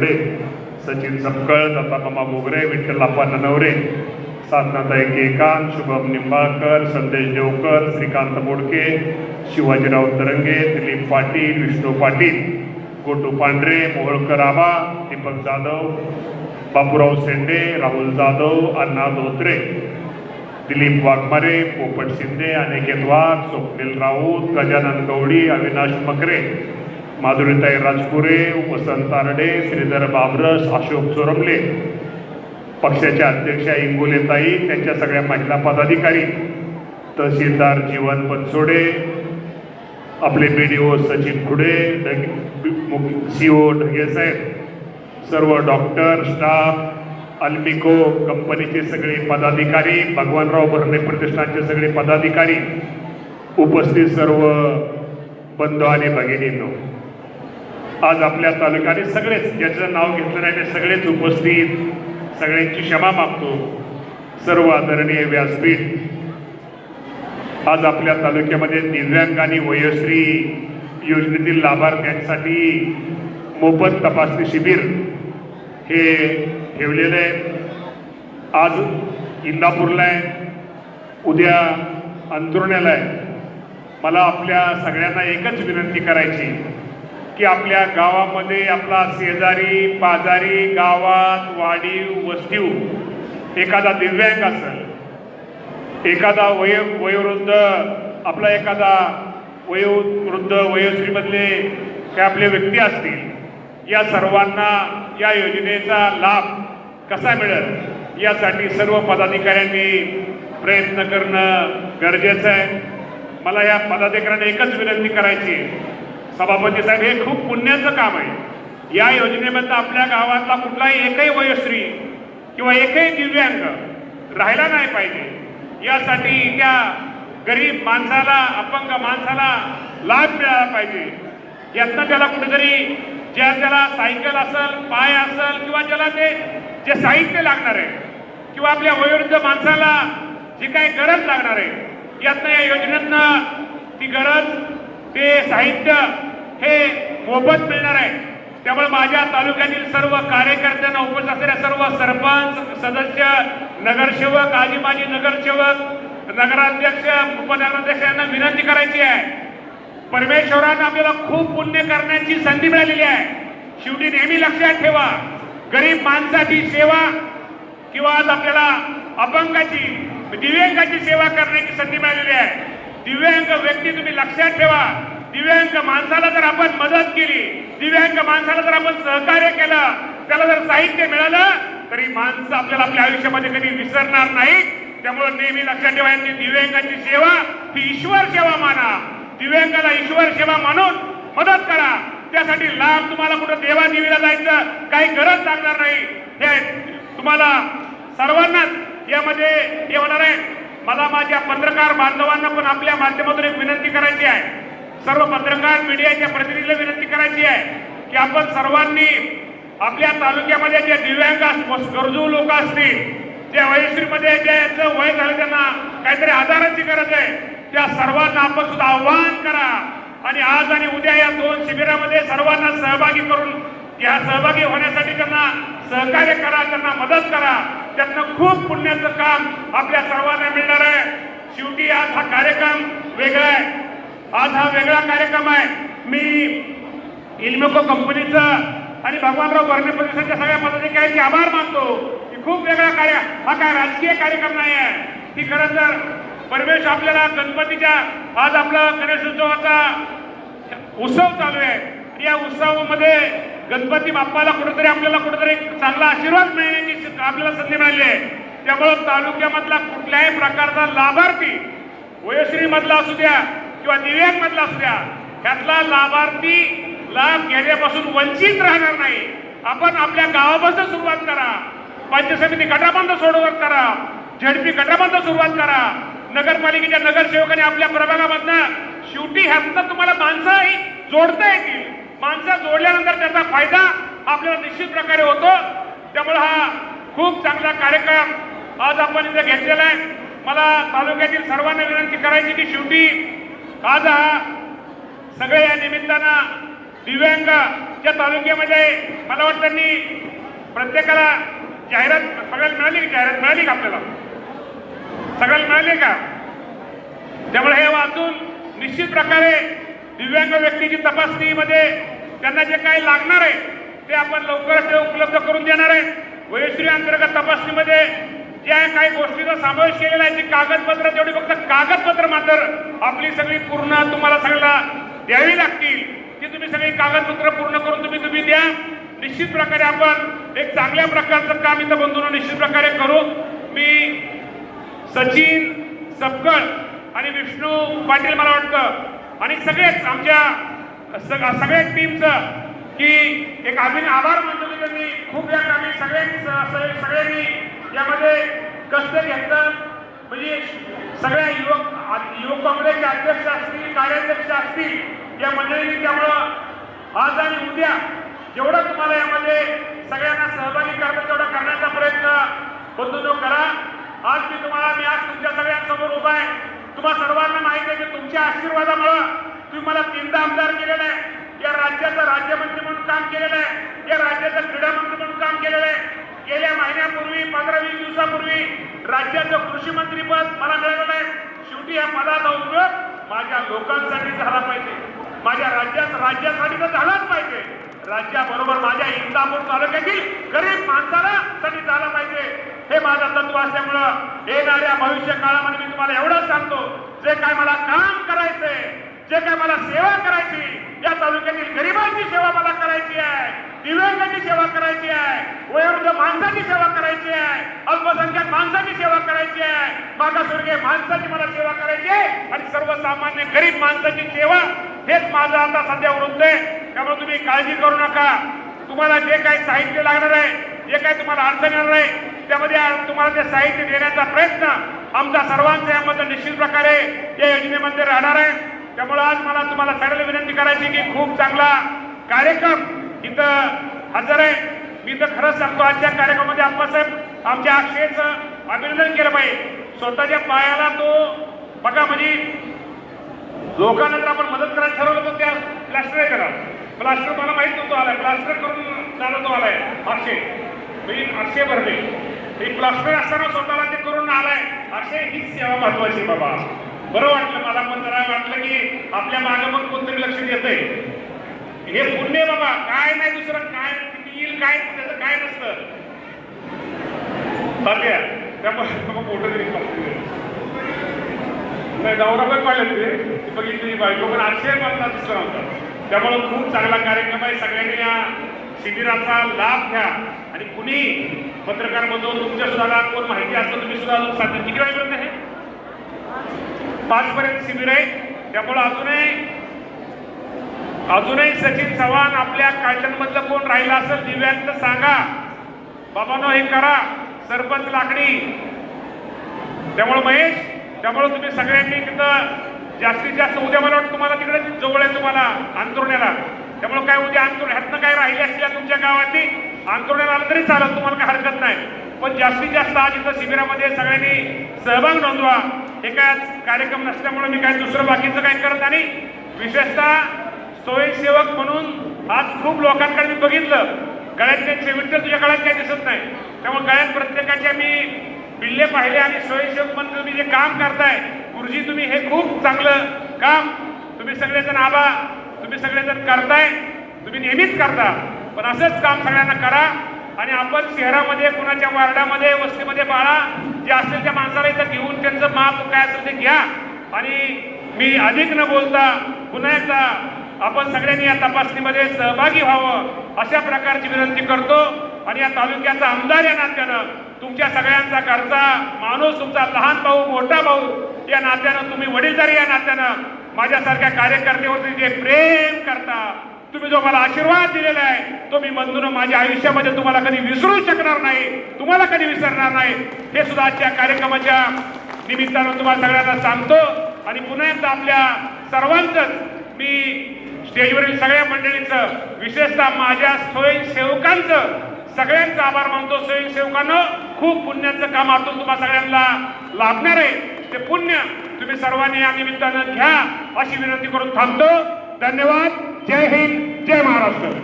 रे, सचिन सपकळ दत्तामामा मोगरे विठ्ठल आप्पा ननवरे. साधनाताई केकांत शुभम निंबाळकर संदेश देवकर श्रीकांत मोडके शिवाजीराव तरंगे दिलीप पाटील विष्णू पाटील गोटू पांढरे मोहोळकर आबा दीपक जाधव बापूराव सेंडे राहुल जाधव अण्णा धोत्रे दिलीप वाघमारे पोपट शिंदे अनिकेत वाघ स्वप्नील राऊत गजानन गवडी अविनाश मकरे. माधुरीताई राजपुरे वसंत तारडे श्रीधर बाबरस अशोक चोरमले. पक्षाच्या अध्यक्षा इंगोलेताई त्यांच्या सगळ्या महिला पदाधिकारी तहसीलदार जीवन बनसोडे आपले B D O Sachin Khude C O ढगेसाहेब सर्व डॉक्टर स्टाफ अल्मिको कंपनीचे सगळे पदाधिकारी भगवानराव भरणे प्रतिष्ठानचे सगळे पदाधिकारी उपस्थित सर्व बंधू आणि भगिनींनो. आज आपल्या तालुक्याने सगळेच ज्याचं नाव घेतलं नाही ते सगळेच उपस्थित. सगळ्यांची क्षमा मागतो. सर्व आदरणीय व्यासपीठ. आज आपल्या तालुक्यामध्ये दिव्यांग आणि वयोश्री योजनेतील लाभार्थ्यांसाठी मोफत तपासणी शिबिर हे ठेवलेलं आहे. आज इंदापूरला आहे. उद्या अंतुर्ण्याला आहे. मला आपल्या सगळ्यांना एकच विनंती करायची की आपल्या गावामध्ये आपला शेजारी पाजारी गावात वाडीव वस्तीव एखादा दिव्यांग असेल एखादा वय वयोवृद्ध आपला एखादा वयोवृद्ध वयोश्रीमधले काही आपले व्यक्ती असतील या सर्वांना या योजनेचा लाभ कसा मिळेल यासाठी सर्व पदाधिकाऱ्यांनी प्रयत्न करणं गरजेचं आहे मला या पदाधिकाऱ्यांना एकच विनंती करायची आहे. सभापती साहेब हे खूप पुण्याचं काम आहे. या योजनेमध्ये आपल्या गावातला कुठलाही एकही वयोश्री किंवा एकही दिव्यांग राहिला नाही पाहिजे. यासाठी त्या गरीब माणसाला अपंग माणसाला लाभ मिळाला पाहिजे. यातनं त्याला कुठेतरी ज्या त्याला सायकल असेल पाय असेल किंवा ज्याला ते जे साहित्य लागणार आहे किंवा आपल्या वयोवृद्ध माणसाला जी काही गरज लागणार आहे यातनं या योजनेतनं ती गरज ते साहित्य हे मोफत मिळणार आहे. त्यामुळे माझ्या तालुक्यातील सर्व कार्यकर्त्यांना उपस्थित असलेल्या सर्व सरपंच सदस्य नगरसेवक आजी माजी नगरसेवक नगराध्यक्ष उपनगराध्यक्ष यांना विनंती करायची आहे. परमेश्वरानं आपल्याला खूप पुण्य करण्याची संधी मिळालेली आहे. शेवटी नेहमी लक्षात ठेवा गरीब माणसाची सेवा किंवा आज आपल्याला अपंगाची दिव्यांगाची सेवा करण्याची संधी मिळालेली आहे. दिव्यांग व्यक्ती तुम्ही लक्षात ठेवा दिव्यांग माणसाला जर आपण मदत केली दिव्यांग माणसाला जर आपण सहकार्य केलं त्याला जर साहित्य मिळालं तरी माणसं आपल्याला आपल्या आयुष्यामध्ये कधी विसरणार नाही त्यामुळे नेहमी लक्षात ठेवा यांची दिव्यांगाची सेवा ही ईश्वर सेवा माना. दिव्यांगाला ईश्वर सेवा मानून मदत करा. त्यासाठी लाभ तुम्हाला कुठं देवा देवीला जायचं काही गरज लागणार नाही. हे तुम्हाला सर्वांनाच यामध्ये हे होणार आहे. मला माझ्या पत्रकार बांधवांना पण आपल्या माध्यमातून एक विनंती करायची आहे. सर्व पत्रकार मीडियाच्या प्रतिनिधीला विनंती करायची आहे की आपण सर्वांनी आपल्या तालुक्यामध्ये जे दिव्यांग गरजू लोक असतील जे वयश्रीमध्ये ज्याचं वय झालं त्यांना काहीतरी आधाराची गरज आहे त्या सर्वांना आपण सुद्धा आव्हान करा. आणि आज आणि उद्या या दोन शिबिरामध्ये सर्वांना सहभागी करून या सहभागी होण्यासाठी त्यांना सहकार्य करा त्यांना मदत करा. त्यातनं खूप पुण्याचं काम आपल्या सर्वांना मिळणार आहे. शेवटी आज हा कार्यक्रम वेगळा आहे. आज हा वेगळा कार्यक्रम आहे. मी इल्मेको कंपनीचा आणि भगवानराव बर्णे परिषदेच्या सगळ्या पदाधिकाऱ्यांचे आभार मानतो की खूप वेगळा कार्य हा काय राजकीय कार्यक्रम नाही आहे की खरं तर परमेश आपल्याला गणपतीच्या आज आपला गणेशोत्सवाचा उत्सव चालू आहे. या उत्सवामध्ये गणपती बाप्पाला कुठेतरी आपल्याला कुठेतरी चांगला आशीर्वाद मिळण्याची आपल्याला संधी मिळाली आहे. त्यामुळं तालुक्यामधला कुठल्याही प्रकारचा लाभार्थी वयश्रीमधला असू द्या किंवा दिव्यांग मधला असू द्या लाभार्थी लाभ घेण्यापासून वंचित राहणार नाही. आपण आपल्या गावापासून सुरुवात करा. पंचायत समिती गटाबंध सोडवत करा. झेडपी गटाबंध सुरुवात करा. नगरपालिकेच्या नगरसेवकाने आपल्या प्रभागामधनं शेवटी ह्यातनं तुम्हाला माणसंही जोडता येतील. माणसं जोडल्यानंतर त्याचा फायदा आपल्याला निश्चित प्रकारे होतो. त्यामुळे हा खूप चांगला कार्यक्रम आज आपण इथे घेतलेला आहे. मला तालुक्यातील सर्वांना विनंती करायची की शेवटी आज हा सगळे या निमित्तानं दिव्यांगच्या तालुक्यामध्ये मला वाटतं प्रत्येकाला जाहिरात सगळ्याला मिळाली जाहिरात मिळाली का आपल्याला? सगळ्याला मिळाली का? त्यामुळे हे वाचून निश्चित प्रकारे दिव्यांग व्यक्तीची तपासणीमध्ये त्यांना जे काही लागणार आहे ते आपण लवकरच उपलब्ध करून देणार आहे. वयश्री अंतर्गत तपासणीमध्ये या काही गोष्टीचा समावेश केलेला आहे ती कागदपत्र तेवढी फक्त कागदपत्र मात्र आपली सगळी पूर्ण तुम्हाला सगळ्याला द्यावी लागतील. की तुम्ही सगळी कागदपत्र पूर्ण करून तुम्ही तुम्ही द्या. निश्चित प्रकारे आपण एक चांगल्या प्रकारचं काम इथं बंधून निश्चित प्रकारे करू. मी सचिन सपकळ आणि विष्णू पाटील मला वाटतं आणि सगळेच आमच्या सग- सगळ्या टीमचं की एक आम्ही आभार मानतो की त्यांनी खूप वेळा आम्ही सगळ्यांनी सगळ्यांनी यामध्ये कष्ट घेतात म्हणजे सगळ्या युवक युवक काँग्रेसचे अध्यक्ष असतील कार्याध्यक्ष असतील या मंडळींनी त्यामुळं आज आणि उद्या जेवढं तुम्हाला यामध्ये सगळ्यांना सहभागी करता तेवढा करण्याचा प्रयत्न बंधूंनो करा. आज मी तुम्हाला मी आज तुमच्या सगळ्यांसमोर उभा आहे. तुम्हा सर्वांना माहिती आहे की तुमच्या आशीर्वादामुळं तुम्ही मला तीनदा आमदार केलेलं आहे. या राज्याचं राज्यमंत्री म्हणून काम केलेलं आहे या राज्याचं क्रीडा मंत्री म्हणून काम केलेलं आहे गेल्या महिन्यापूर्वी पंधरा वीस दिवसापूर्वी राज्याचं कृषी मंत्री पद मला मिळालं नाही. शेवटी या पदाचा उपयोग माझ्या लोकांसाठी झाला पाहिजे. माझ्या राज्यात राज्यासाठी तर झालाच पाहिजे. राज्याबरोबर माझ्या इंदापूर तालुक्यातील गरीब माणसाला साठी झाला पाहिजे. हे माझं तत्व असल्यामुळं येणाऱ्या भविष्य काळामध्ये मी तुम्हाला एवढंच सांगतो. जे काय मला काम करायचंय जे काय मला सेवा करायची या तालुक्यातील गरिबांची सेवा मला करायची आहे. दिव्यांगांची सेवा करायची आहे. वयोवृद्ध माणसाची सेवा करायची आहे. अल्पसंख्याक माणसाची सेवा करायची आहे. मागासवर्गीय माणसाची मला सेवा करायची आहे. आणि सर्वसामान्य गरीब माणसाची सेवा हेच माझं आता सध्या वृत्त आहे. त्यामुळे तुम्ही काळजी करू नका. तुम्हाला जे काही साहित्य लागणार आहे जे काही तुम्हाला अडचण येणार आहे त्यामध्ये तुम्हाला ते साहित्य देण्याचा प्रयत्न आमचा सर्वांचा यामध्ये निश्चित प्रकारे या योजनेमध्ये राहणार आहे. त्यामुळे आज मला तुम्हाला सगळ्याला विनंती करायची की खूप चांगला कार्यक्रम इथं हजर आहे. मी तर खरंच सांगतो आजच्या कार्यक्रमामध्ये आप्पासाहेब आमच्या अक्षयचं अभिनंदन केलं पाहिजे. स्वतःच्या पायाला तो बघा म्हणजे लोकांना तर आपण मदत करायला ठरवलं पण त्या प्लास्टर आहे करा प्लास्टर मला माहीत नव्हतो आलाय. प्लास्टर करून झाला तो आलाय. अक्षय. म्हणजे अक्षय भरले. हे प्लास्टर असताना स्वतःला ते करून आलाय. अक्षय हीच सेवा महत्वाची बाबा. बरं वाटलं मला पण जरा वाटलं की आपल्या मागं पण कोणतरी लक्ष देतंय. हे पुण्य बाबा काय नाही दुसरं काय किती येईल काय त्याचं काय नसतं. तात्या त्यामुळे मोठं तरी नाही नवरा पण पाहिलं ते. बघितली बायको पण आश्चर्य मला दुसरा होता. त्यामुळं खूप चांगला कार्यक्रम आहे. सगळ्यांनी या शिबिराचा लाभ घ्या. आणि कुणी पत्रकार बनवून तुमच्या सुद्धा कोण माहिती असतं तुम्ही सुद्धा अजून साध्य किती वेळेपर्यंत आहे? पाच पर्यंत शिबिर आहे. त्यामुळे अजूनही अजूनही सचिन चव्हाण आपल्या काळजांमधलं कोण राहिलं असेल दिव्यांत सांगा. बाबानो हे करा. सरपंच लाकडी. त्यामुळे महेश त्यामुळे तुम्ही सगळ्यांनी तिथं जास्तीत जास्त उद्या मला वाटतं तुम्हाला तिकडे जवळ आहे तुम्हाला अंतरुण्याला त्यामुळे काय उद्या अंतरुण ह्यातनं काय राहिले असल्या तुमच्या गावातली? अंतरुण्याला आलं तरी चालत तुम्हाला काय हरकत नाही. पण जास्तीत जास्त आज इथं शिबिरामध्ये सगळ्यांनी सहभाग नोंदवा. हे काय कार्यक्रम नसल्यामुळे मी काय दुसरं बाकीचं काय करत आणि विशेषतः स्वयंसेवक म्हणून आज खूप लोकांकडे मी बघितलं. गळ्यातले विठ्ठल तुझ्या गळ्यात काही दिसत नाही. त्यामुळे गळ्यात प्रत्येकाच्या मी बिल्ले पाहिले आणि स्वयंसेवक म्हणून तुम्ही जे काम करताय गुरुजी तुम्ही हे खूप चांगलं काम तुम्ही सगळेजण आबा तुम्ही सगळेजण करताय तुम्ही नेहमीच करता. पण असंच काम सगळ्यांना करा आणि आपण शहरामध्ये कुणाच्या वार्डामध्ये वस्तीमध्ये बाळा जे असेल त्या माणसाला इथं घेऊन त्यांचं माप काय असेल ते घ्या. आणि मी अधिक न बोलता पुन्हा एकदा आपण सगळ्यांनी या तपासणीमध्ये सहभागी व्हावं अशा प्रकारची विनंती करतो. आणि या तालुक्याचा आमदार या नात्यानं तुमच्या सगळ्यांचा घरचा माणूस तुमचा लहान भाऊ मोठा भाऊ या नात्यानं तुम्ही वडीलधारी या नात्यानं माझ्यासारख्या कार्यकर्त्यावरती जे प्रेम करता तुम्ही जो मला आशीर्वाद दिलेला आहे तो मी बंधून माझ्या आयुष्यामध्ये तुम्हाला कधी विसरू शकणार नाही तुम्हाला कधी विसरणार नाही. हे सुद्धा आजच्या कार्यक्रमाच्या निमित्तानं तुम्हाला सगळ्यांना सांगतो. आणि पुन्हा एकदा आपल्या सर्वांचंच मी स्टेजवरील सगळ्या मंडळींचं विशेषतः माझ्या स्वयंसेवकांचं सगळ्यांचा आभार मानतो. स्वयंसेवकांना खूप पुण्याचं काम आतून तुम्हाला सगळ्यांना लाभणार आहे. ते पुण्य तुम्ही सर्वांनी या निमित्तानं घ्या अशी विनंती करून थांबतो. धन्यवाद. जय हिंद. जय महाराष्ट्र.